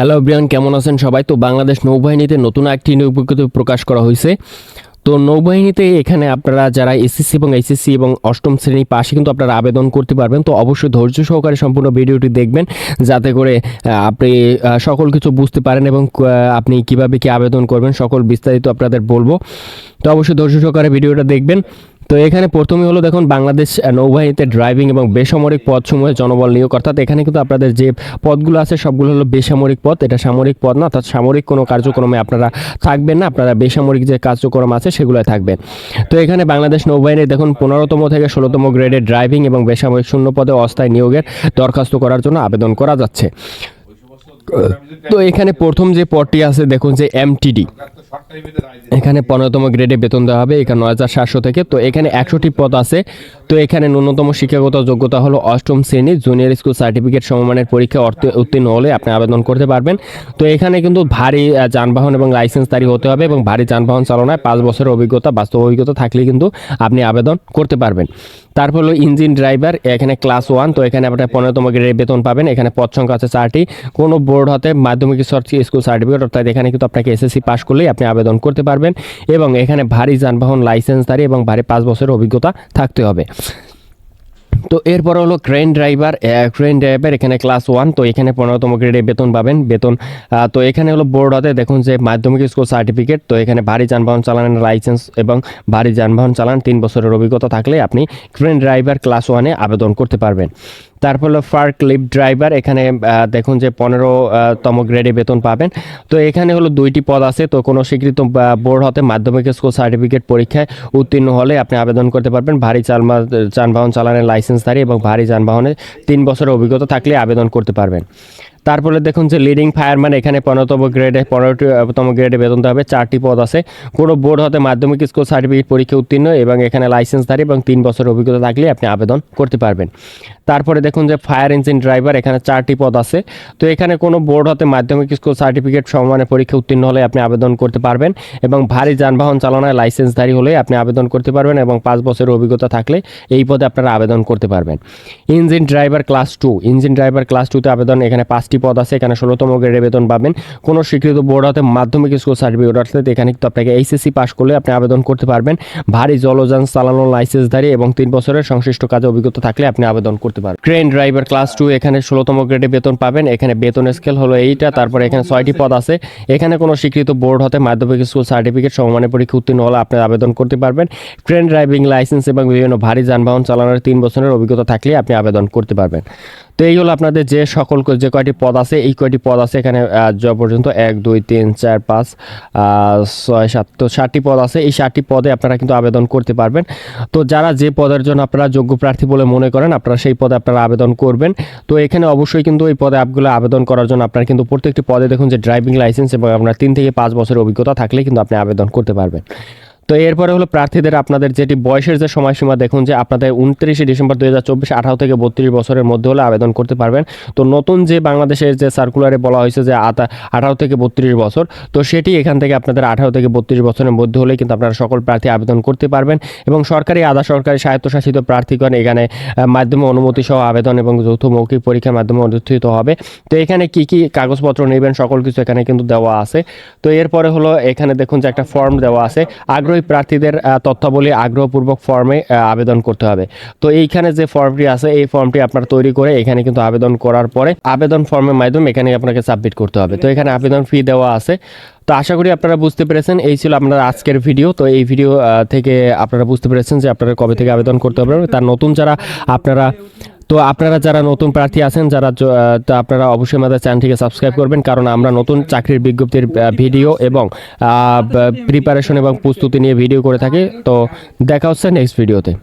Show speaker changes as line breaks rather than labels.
Hello Brian কেমন আছেন সবাই? তো বাংলাদেশ নৌবাহিনীতে নতুন একটি নিয়োগ বিজ্ঞপ্তি প্রকাশ করা হয়েছে। তো নৌবাহিনীতে এখানে আপনারা যারা এসএসসি এবং এইচএসসি এবং অষ্টম শ্রেণি পাশে কিন্তু আপনারা আবেদন করতে পারবেন। তো অবশ্যই ধৈর্য সহকারে সম্পূর্ণ ভিডিওটি দেখবেন, যাতে করে আপনি সকল কিছু বুঝতে পারেন এবং আপনি কীভাবে কি আবেদন করবেন, সকল বিস্তারিত আপনাদের বলব। তো অবশ্যই ধৈর্য সহকারে ভিডিওটা দেখবেন। তো এখানে প্রথমে হলো দেখুন বাংলাদেশ নৌবাহিনীতে ড্রাইভিং এবং বেসামরিক পদসমূহে জনবল নিয়োগ। অর্থাৎ এখানে কিন্তু আপনাদের যে পদগুলো আছে, সবগুলো হলো বেসামরিক পদ এটা সামরিক পদ না, অর্থাৎ সামরিক কোনো কার্যক্রমে আপনারা থাকবেন না, আপনারা বেসামরিক যে কার্যক্রম আছে সেগুলোয় থাকবেন। তো এখানে বাংলাদেশ নৌবাহিনীর দেখুন পনেরোতম থেকে ষোলোতম গ্রেডের ড্রাইভিং এবং বেসামরিক শূন্য পদে অস্থায়ী নিয়োগের দরখাস্ত করার জন্য আবেদন করা যাচ্ছে। তো এখানে প্রথম যে পদটি আছে, দেখুন যে এমটিডি এখানে পনেরোতম গ্রেডে বেতন দেওয়া হবে, এখানে নয় হাজার সাতশো থেকে। তো এখানে একশোটি পদ আছে। তো এখানে ন্যূনতম শিক্ষাগত যোগ্যতা হলো অষ্টম শ্রেণি, জুনিয়র স্কুল সার্টিফিকেট সমমানের পরীক্ষা অর্থ- উত্তীর্ণ হলে আপনি আবেদন করতে পারবেন। তো এখানে কিন্তু ভারী যানবাহন এবং লাইসেন্সধারী হতে হবে এবং ভারী যানবাহন চালনায় পাঁচ বছরের অভিজ্ঞতা, বাস্তব অভিজ্ঞতা থাকলে কিন্তু আপনি আবেদন করতে পারবেন। তারপর হলো ইঞ্জিন ড্রাইভার, এখানে ক্লাস ওয়ান, তো এখানে আপনার পনেরোতম গ্রেডের বেতন পাবেন। এখানে পদ সংখ্যা আছে চারটি। কোনো বোর্ড হতে মাধ্যমিক স্তর স্কুল সার্টিফিকেট, অর্থাৎ এখানে কিন্তু আপনাকে এসএসসি পাস করলেই আপনি আবেদন করতে পারবেন। এবং এখানে ভারী যানবাহন লাইসেন্সধারী এবং ভারী পাঁচ বছরের অভিজ্ঞতা থাকতে হবে। তো এরপর হলো ক্রেন ড্রাইভার ক্রেন ড্রাইভার এখানে ক্লাস ওয়ান তো এখানে পনেরোতম গ্রেডে বেতন পাবেন, বেতন তো এখানে হলো বোর্ড হতে দেখুন যে মাধ্যমিক স্কুল সার্টিফিকেট তো এখানে ভারী যানবাহন চালানোর লাইসেন্স এবং ভারী যানবাহন চালান তিন বছরের অভিজ্ঞতা থাকলে আপনি ক্রেন ড্রাইভার ক্লাস ওয়ানে আবেদন করতে পারবেন। তারপর হলো ফার্ক লিফট ড্রাইভার এখানে দেখুন যে পনেরো তম গ্রেডে বেতন পাবেন। তো এখানে হলো দুইটি পদ আছে, তো কোনো স্বীকৃত বোর্ড হতে মাধ্যমিক স্কুল সার্টিফিকেট পরীক্ষায় উত্তীর্ণ হলে আপনি আবেদন করতে পারবেন। ভারী চালমা, যানবাহন চালানোর লাইসেন্সধারী এবং ভারী যানবাহনে তিন বছরের অভিজ্ঞতা থাকলে আবেদন করতে পারবেন। তারপরে দেখুন যে লিডিং ফায়ারম্যান এখানে পনেরোতম গ্রেডে পনেরোতম গ্রেডে বেতন দেওয়া হবে। চারটি পদ আছে। কোনো বোর্ড হতে মাধ্যমিক স্কুল সার্টিফিকেট পরীক্ষা উত্তীর্ণ এবং এখানে লাইসেন্সধারী এবং তিন বছর অভিজ্ঞতা থাকলে আপনি আবেদন করতে পারবেন। তারপরে দেখুন যে ফায়ার ইঞ্জিন ড্রাইভার এখানে চারটি পদ আছে। তো এখানে কোনো বোর্ড হতে মাধ্যমিক স্কুল সার্টিফিকেট সমমানের পরীক্ষা উত্তীর্ণ হলে আপনি আবেদন করতে পারবেন এবং ভারী যানবাহন চালানোর লাইসেন্সধারী হলে আপনি আবেদন করতে পারবেন এবং পাঁচ বছরের অভিজ্ঞতা থাকলে এই পদে আপনারা আবেদন করতে পারবেন। Engine driver class two engine driver class টুতে আবেদন, এখানে পাঁচটি পদ আছে, এখানে ষোলোতম গ্রেডে বেতন পাবেন। কোনো স্বীকৃত বোর্ড হতে মাধ্যমিক স্কুল সার্টিফিকেট অর্থাৎ এখানে কিন্তু আপনাকে এইচএসসি পাস করলে আপনি আবেদন করতে পারবেন। ভারী জলযান চালানোর লাইসেন্সধারী এবং তিন বছরের সংশ্লিষ্ট কাজে অভিজ্ঞতা থাকলে আপনি আবেদন করতে পারবেন ট্রেন ড্রাইভার ক্লাস টু এখানে ষোলোতম গ্রেডে বেতন পাবেন। এখানে বেতন স্কেল হলো এইটা, তারপরে এখানে ছয়টি পদ আছে। এখানে কোনো স্বীকৃত বোর্ড হতে মাধ্যমিক স্কুল সার্টিফিকেট সমমানের পরীক্ষা উত্তীর্ণ হলে আপনি আবেদন করতে পারবেন। ট্রেন ড্রাইভিং লাইসেন্স এবং বিভিন্ন ভারী যানবাহন চালানোর তিন বছরের অভিজ্ঞতা থাকলে আপনি আবেদন করতে পারবেন। তো এই হলো আপনাদের যে সকল যে কয়টি পদ আছে, এই কয়টি পদ আছে এখানে পর্যন্ত, এক, দুই, তিন, চার, পাঁচ ছয়, সাত, তো ষাটটি পদ আছে। এই ষাটটি পদে আপনারা কিন্তু আবেদন করতে পারবেন। তো যারা যে পদের জন্য আপনারা যোগ্য প্রার্থী বলে মনে করেন, আপনারা সেই পদে আপনারা আবেদন করবেন। তো এখানে অবশ্যই কিন্তু এই পদে অ্যাপগুলো আবেদন করার জন্য আপনার কিন্তু প্রত্যেকটি পদে দেখুন যে ড্রাইভিং লাইসেন্স এবং আপনার তিন থেকে পাঁচ বছরের অভিজ্ঞতা থাকলে কিন্তু আপনি আবেদন করতে পারবেন। তো এরপরে হলো প্রার্থীদের আপনাদের যেটি বয়সের যে সময়সীমা, দেখুন যে আপনাদের উনত্রিশে ডিসেম্বর দুই হাজার চব্বিশ আঠারো থেকে বত্রিশ বছরের মধ্যে হলে আবেদন করতে পারবেন। তো নতুন যে বাংলাদেশের যে সার্কুলারে বলা হয়েছে যে আঠারো থেকে বত্রিশ বছর, তো সেটি এখান থেকে আপনাদের আঠারো থেকে বত্রিশ বছরের মধ্যে হলে কিন্তু আপনারা সকল প্রার্থী আবেদন করতে পারবেন। এবং সরকারি, আধা সরকারি, স্বায়ত্তশাসিত প্রার্থীগণ এখানে মাধ্যমে অনুমতি সহ আবেদন এবং যৌথ মৌখিক পরীক্ষার মাধ্যমে অনুষ্ঠিত হবে। তো এখানে কি কি কাগজপত্র নেবেন, সকল কিছু এখানে কিন্তু দেওয়া আছে। তো এরপরে হলো এখানে দেখুন যে একটা ফর্ম দেওয়া আছে। আগ্রহী প্রার্থীদের তথ্যাবলী আগ্রহপূর্বক ফর্মে আবেদন করতে হবে। তো এইখানে যে ফর্মটি আছে, এই ফর্মটি আপনার তৈরি করে এখানে কিন্তু আবেদন করার পরে আবেদন ফর্মের মাধ্যমে এখানে আপনাকে সাবমিট করতে হবে। তো এখানে আবেদন ফি দেওয়া আছে। তো আশা করি আপনারা বুঝতে পেরেছেন, এই ছিল আপনার আজকের ভিডিও তো এই ভিডিও থেকে আপনারা বুঝতে পেরেছেন যে আপনারা কবে থেকে আবেদন করতে হবে। তার নতুন যারা আপনারা তো আপনারা যারা নতুন প্রার্থী আছেন, যারা তো আপনারা অবশ্যই আমাদের চ্যানেলটিকে সাবস্ক্রাইব করবেন, কারণ আমরা নতুন চাকরির বিজ্ঞপ্তির ভিডিও এবং প্রিপারেশন এবং প্রস্তুতি নিয়ে ভিডিও করে থাকি। তো দেখা হচ্ছে নেক্সট ভিডিওতে